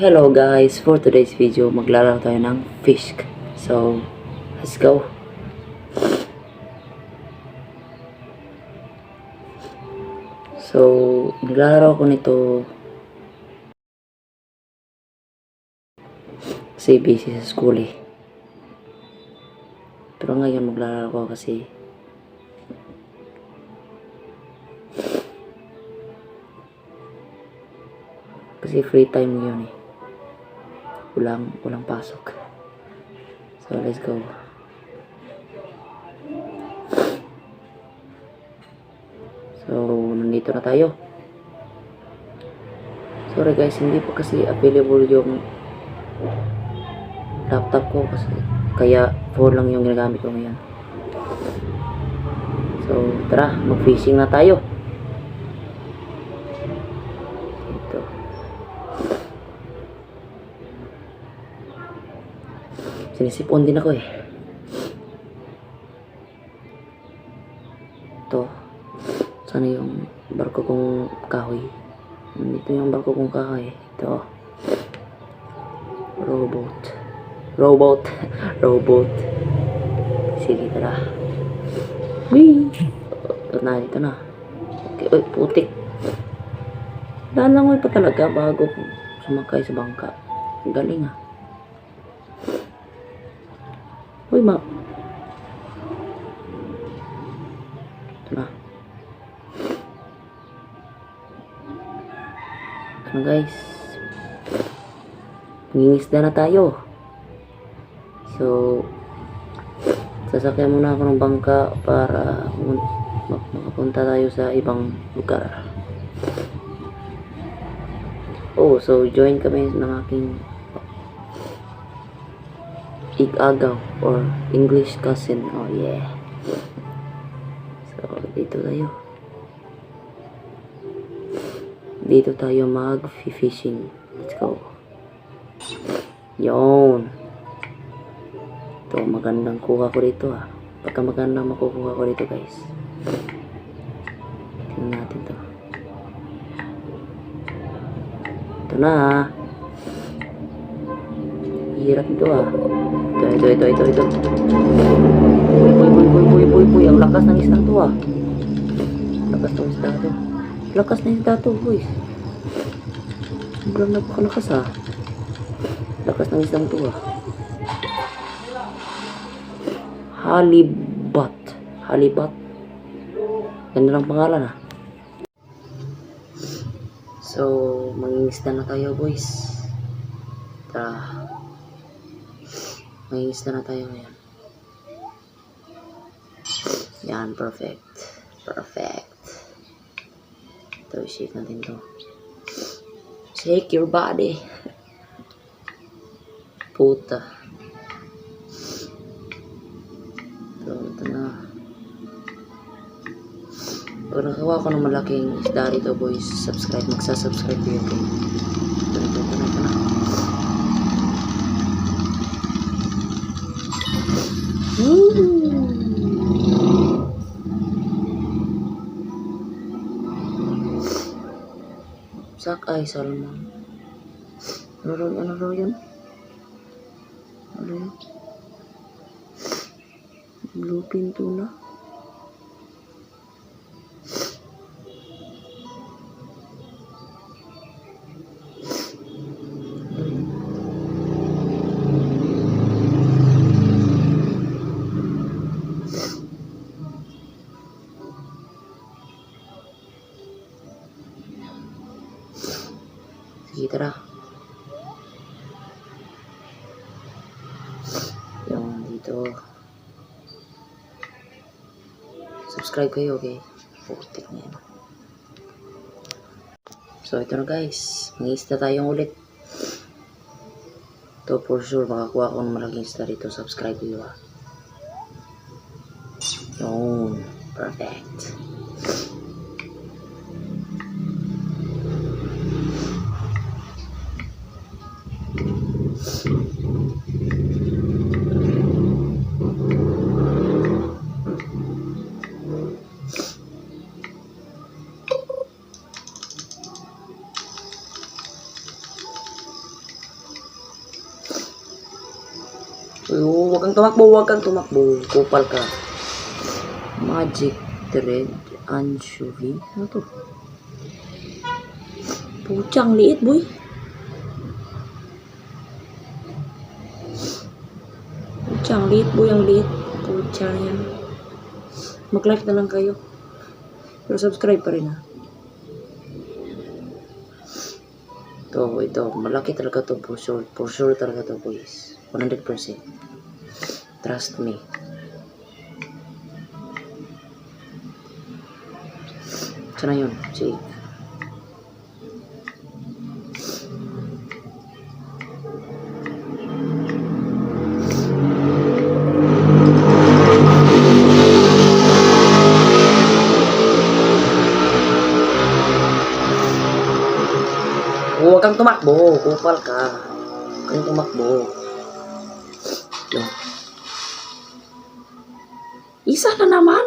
Hello guys, for today's video maglalaro tayo ng fish. So, let's go. So, naglalaro ko nito kasi busy sa school eh. Pero ngayon maglalaro ko kasi kasi free time yun eh. Walang, walang pasok. So, let's go. So, nandito na tayo. Sorry guys, hindi po kasi available yung laptop ko kasi kaya phone lang yung ginagamit ko ngayon. So, tara, mag-fishing na tayo. Ito. Sinisipon din ako eh. Ito. Sana yung barko kong kahoy. Dito yung barko kong kahoy. Ito. Robot. Robot. Robot. Sige, tara. Whee! Ito na, ito na. Okay, uy, putik. Lalangoy pa talaga bago sumakay sa bangka. Ang Galing ah. Uy, ma. Na guys. Mangingisda na tayo. So, sasakyan muna ng bangka para makapunta tayo sa ibang lugar. Oh, so join kami ng aking igagaw or English cousin. Oh yeah. So, dito tayo. Dito tayo mag-fishing. Let's go. Yon. Ito, magandang kuha ko dito ah. Pagka magandang makukuha ko dito guys. Tingnan natin to. Ito na ah. Hirap ito ah. Ito, ito, ito, ito. Uy, uy, uy, uy, uy, uy, uy. Ang lakas ng isda to ah. Lakas ng isda to. Lakas ng isda to, boys. Sobrang napakalakas ah. Lakas ng isdang to ah. Halibat. Halibat. Ganda ng pangalan ah. So, mangingisda na tayo boys. Tara. Mangingisda na tayo ngayon. Yan, perfect. Perfect. Ito, shake natin to. Shake your body. Puta. Ito, ito na. Pag nakawa ko ng malaking isda rito boys, subscribe, magsasubscribe kayo kay. Woo! Sak ay salmon. Ano raw, ano raw yun? Ano yun? Bluefin tuna. Tara. Yung dito. Subscribe kayo, okay? Putik na yan. So, ito na guys. Mag-isda tayong ulit. Ito for sure, makakuha ko ng malaking isda dito. Subscribe kayo, ah. Yun. Perfect. Kang tumakbo, huwag kang tumakbo. Kupal ka. Magic Thread Anchovy. Ano to? Puchang liit, boy. Puchang liit, boy. Ang liit. Puchang yan. Mag-like na lang kayo. Pero subscribe pa rin, ha. Ito, ito. Malaki talaga to for sure. For sure talaga to, boys. 100%. Trust me. Sana yun. Si Huwag kang tumakbo. Kupal ka. Huwag kang tumakbo. Isa na naman.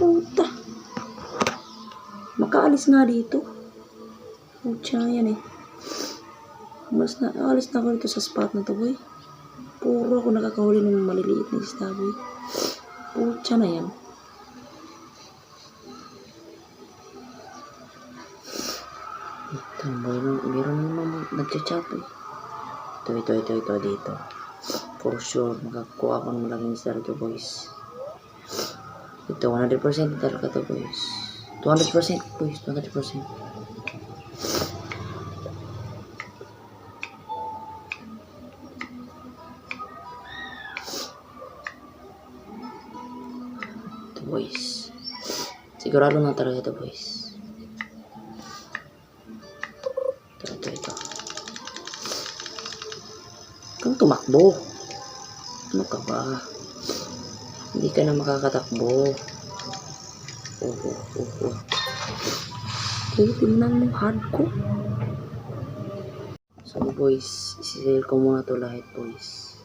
Puta. Makaalis nga dito. Pucha yan eh. Mas na, alis na ako dito sa spot na to, boy. Puro ako nakakahuli ng maliliit na isda, boy. Pucha na yan. Ito, meron, meron naman nagchat-chat eh. Ito, ito, ito, ito, dito. For sure, makakuha ako ng malaking isda dito, boys. Ito, 100% talaga to, boys. 200% boys, 200%. Ito, boys. Sigurado na talaga ito, boys. Ito, ito, ito. Kung tumakbo. Ano ka ba? Hindi ka na makakatakbo. Oh, oh, oh, oh. Okay, tingnan mo hard ko. So boys, isisale ko muna to lahat boys.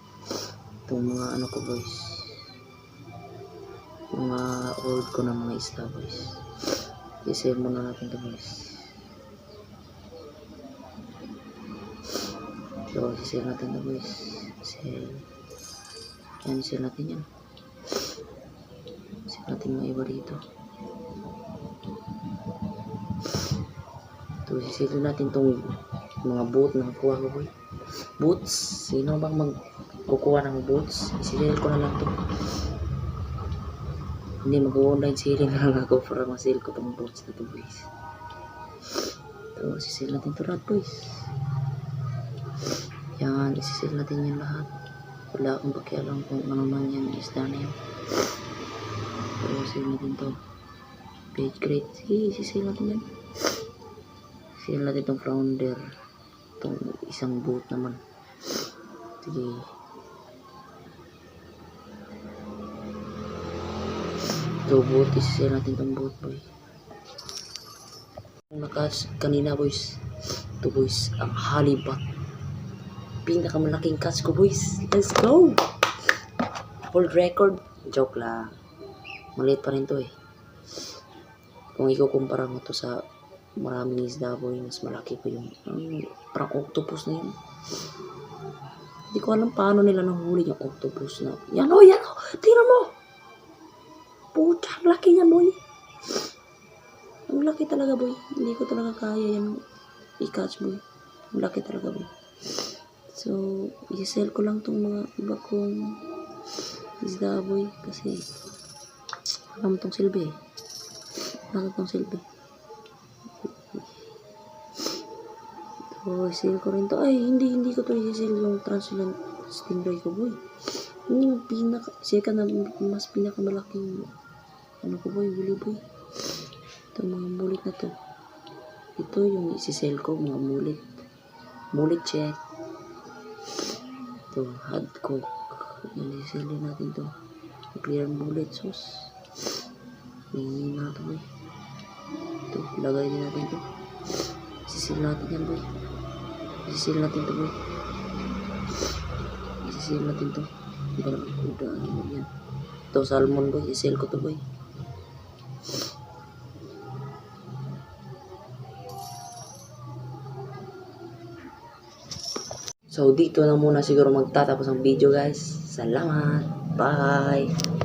Itong mga ano ko boys. Mga old ko na mga isda boys. Isisale muna natin to boys. So, isisale natin to boys. Sale. Isisale natin yan. Isisale natin mga iba dito. Ito, sisili natin tong mga boot na kuha ko. Boots. Sino bang magkukuha ng boots? Isilil ko na lang to. Hindi, mag-online selling na lang ako para masil ko tong boots na to boys. Ito, sisil natin to lahat boys. Yan, isisil natin yan lahat. Wala akong pakialam kung ano man yan isda na yan. Pero sisil natin to. Page grade. Sige, sisil natin yan. Sisil natin itong flounder. Itong isang boat naman. Sige. Ito boat. Isisil natin itong boat boy. Nakas kanina boys. Ito boys. Ang halibut. Pinakamalaking catch ko boys. Let's go! Hold record. Joke lang. Maliit pa rin to eh. Kung ikukumpara mo to sa maraming isda boy, mas malaki pa yung ang parang octopus na yun. Hindi ko alam paano nila nahuli yung octopus na. Yan o, yan o! Tingnan mo! Puta, laki yan boy. Ang laki talaga boy. Hindi ko talaga kaya yan i-catch boy. Ang laki talaga boy. So, i-sell ko lang tong mga iba kong isda boy. Kasi, alam tong silbi eh. Alam tong silbi. So, sale ko rin to. Ay, hindi, hindi ko to i-sell yung translucent stingray ko, boy. Yung pinaka, second na, mas pinakamalaking, ano ko, boy, huli, boy. Ito, mga mulit na to. Ito yung isi-sell ko, mga mulit. Mulit check. Ito, hard cook. Din natin to. Clear bullet sauce. Hingin na to, boy. Ito, lagay din natin to. Isisil natin yan, boy. Isisil natin to, boy. Isisil natin to. Parang kuda, ano yan. Ito, salmon, boy. Isil ko to, boy. So, dito na muna siguro magtatapos ang video guys. Salamat. Bye.